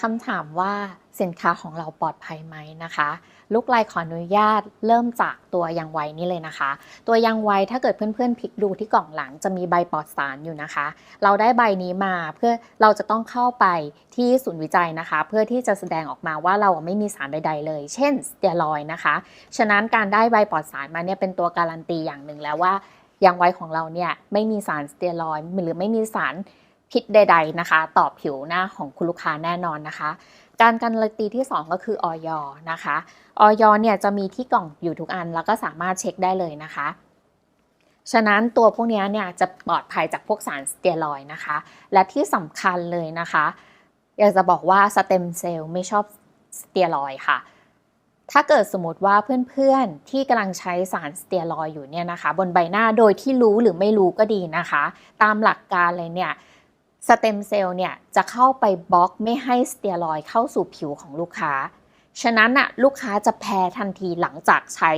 คำถามว่าสินค้าของเราปลอดภัยไหมนะคะ ลูกไลขออนุญาตเริ่มจากตัวยังไวนี่เลยนะคะ ตัวยังไวถ้าเกิดเพื่อนๆพลิกดูที่กล่องหลังจะมีใบปลอดสารอยู่นะคะ เราได้ใบนี้มาเพื่อเราจะต้องเข้าไปที่ศูนย์วิจัยนะคะ เพื่อที่จะแสดงออกมาว่าเราไม่มีสารใด ๆ เลย เช่นสเตียรอยนะคะ ฉะนั้นการได้ใบปลอดสารมาเนี่ยเป็นตัวการันตีอย่างหนึ่งแล้วว่ายางไวของเราเนี่ยไม่มีสารสเตียรอยหรือไม่มีสาร พิษใด ๆนะคะ ต่อผิวหน้าของคุณลูกค้าแน่นอนนะคะ การการันตีที่ 2 ก็คือออยนะคะออยเนี่ยจะมีที่กล่องอยู่ทุกอันแล้วก็สามารถเช็คได้เลยนะคะฉะนั้นตัวพวกนี้เนี่ยจะปลอดภัยจากพวกสารสเตียรอยนะคะ และที่สำคัญเลยนะคะ อยากจะบอกว่าสเต็มเซลล์ไม่ชอบสเตียรอยค่ะ ถ้าเกิดสมมติว่าเพื่อนๆที่กำลังใช้สารสเตียรอยอยู่เนี่ยนะคะ บนใบหน้าโดยที่รู้หรือไม่รู้ก็ดีนะคะ ตามหลักการเลยเนี่ย สเต็มเซลล์เนี่ยจะเข้าไปบล็อกไม่ให้สเตียรอยเข้าสู่ผิวของลูกค้า ฉะนั้นน่ะลูกค้าจะแพ้ทันทีหลังจากใช้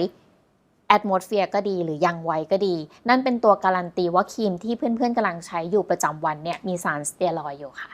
แอดโมสเฟียร์ก็ดีหรือยังไวก็ดี นั่นเป็นตัวการันตีว่าครีมที่เพื่อนๆกำลังใช้อยู่ประจำวันเนี่ยมีสารสเตียรอยอยู่ค่ะ